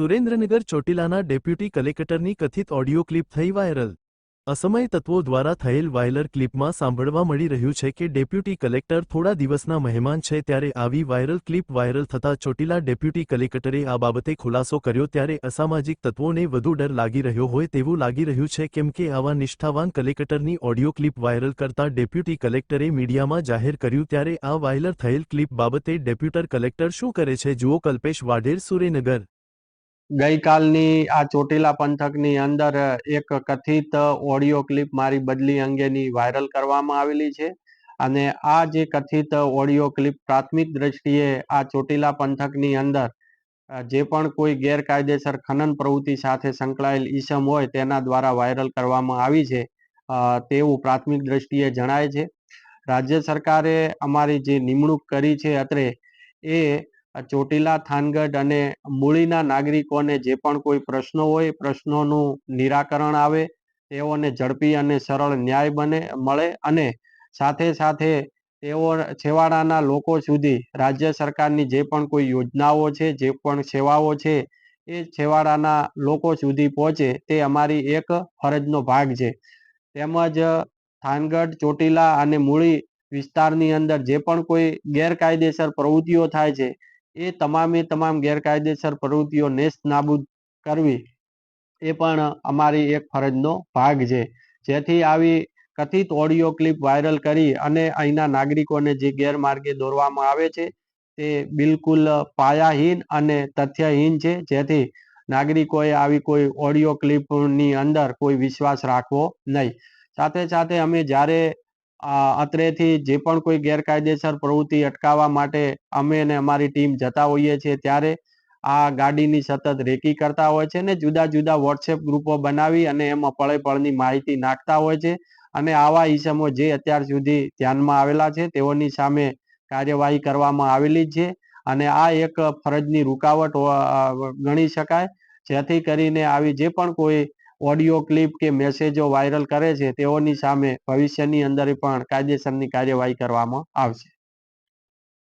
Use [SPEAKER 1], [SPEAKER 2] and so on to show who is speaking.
[SPEAKER 1] Surendranagar ચોટીલાના deputy કલેક્ટરની કથિત audio clip થઈ વાયરલ. અસમય તત્વો દ્વારા થયેલ વાયલર ક્લિપમાં સાંભળવા મળી રહ્યું છે કે ડેપ્યુટી કલેક્ટર થોડા દિવસના મહેમાન છે ત્યારે આવી વાયરલ ક્લિપ વાયરલ થતા ચોટીલા ડેપ્યુટી કલેક્ટરે આ બાબતે ખુલાસો કર્યો ત્યારે અસામાજિક તત્વોને વધુ ડર લાગી રહ્યો હોય તેવું લાગી રહ્યું છે કેમ કે આવા નિષ્ઠાવાન કલેક્ટરની ઓડિયો ક્લિપ વાયરલ કરતા ડેપ્યુટી કલેક્ટરે મીડિયામાં જાહેર કર્યું ત્યારે આ વાયલર થયેલ ક્લિપ બાબતે ડેપ્યુટર કલેક્ટર શું કરે છે જુઓ કલ્પેશ વાઢેર સુરેનગર
[SPEAKER 2] ગઈકાલની આ ચોટીલા પંથકની અંદર એક કથિત ઓડિયો ક્લિપ મારી બદલી અંગેની વાયરલ કરવામાં આવેલી છે. અને આ જે કથિત ઓડિયો ક્લિપ પ્રાથમિક દ્રષ્ટિએ આ ચોટીલા પંથકની અંદર જે પણ કોઈ ગેરકાયદેસર ખનન પ્રવૃત્તિ સાથે સંકળાયેલ ઈસમ હોય તેના દ્વારા વાયરલ કરવામાં આવી છે તેવું પ્રાથમિક દ્રષ્ટિએ જણાય છે. રાજ્ય સરકારે અમારી જે નિમણૂક કરી છે અત્રે, એ ચોટીલા, થાનગઢ અને મૂળીના નાગરિકોને જે પણ કોઈ પ્રશ્નો હોય, પ્રશ્નોનું નિરાકરણ આવે, તેઓને ઝડપી અને સરળ ન્યાય બને, મળે અને સાથે સાથે તેઓ છેવાડાના લોકો સુધી રાજ્ય સરકારની જે પણ કોઈ યોજનાઓ છે, જે પણ સેવાઓ છે, એ છેવાડાના લોકો સુધી પહોંચે, તે અમારી એક ફરજનો ભાગ છે. તેમજ થાનગઢ, ચોટીલા અને મૂળી વિસ્તારની અંદર જે પણ કોઈ ગેરકાયદેસર પ્રવૃત્તિઓ થાય છે એ તમામે તમામ ગેરકાયદેસર પ્રવૃત્તિઓ નેસ્ત નાબૂદ કરવી એ પણ અમારી એક ફરજનો ભાગ છે. જેથી આવી કથિત ઓડિયો ક્લિપ વાયરલ કરી અને અહીંના નાગરિકોને જે ગેરમાર્ગે દોરવામાં આવે છે તે બિલકુલ પાયાહીન અને તથ્યહીન છે. જેથી નાગરિકોએ આવી કોઈ ઓડિયો ક્લિપની અંદર કોઈ વિશ્વાસ રાખવો નહીં. સાથે સાથે અમે જ્યારે અત્રેથી જે પણ કોઈ ગેરકાયદેસર પ્રવૃત્તિ અટકાવવા માટે અમે અને અમારી ટીમ જતા હોઈએ છીએ, ત્યારે આ ગાડીની સતત રેકી કરતા હોય છે ને જુદા જુદા વોટ્સએપ ગ્રુપો બનાવી અને એમાં પળે પળની માહિતી નાખતા હોય છે અને આવા ઈસમો જે અત્યાર સુધી ધ્યાનમાં આવેલા છે તેઓની સામે કાર્યવાહી કરવામાં આવેલી જ છે અને આ એક ફરજની રૂકાવટ ગણી શકાય. જેથી કરીને આવી જે પણ કોઈ ઓડિયો ક્લિપ કે મેસેજો વાયરલ કરે છે, તેઓની સામે ભવિષ્યની અંદર પણ કાયદેસરની કાર્યવાહી કરવામાં આવશે.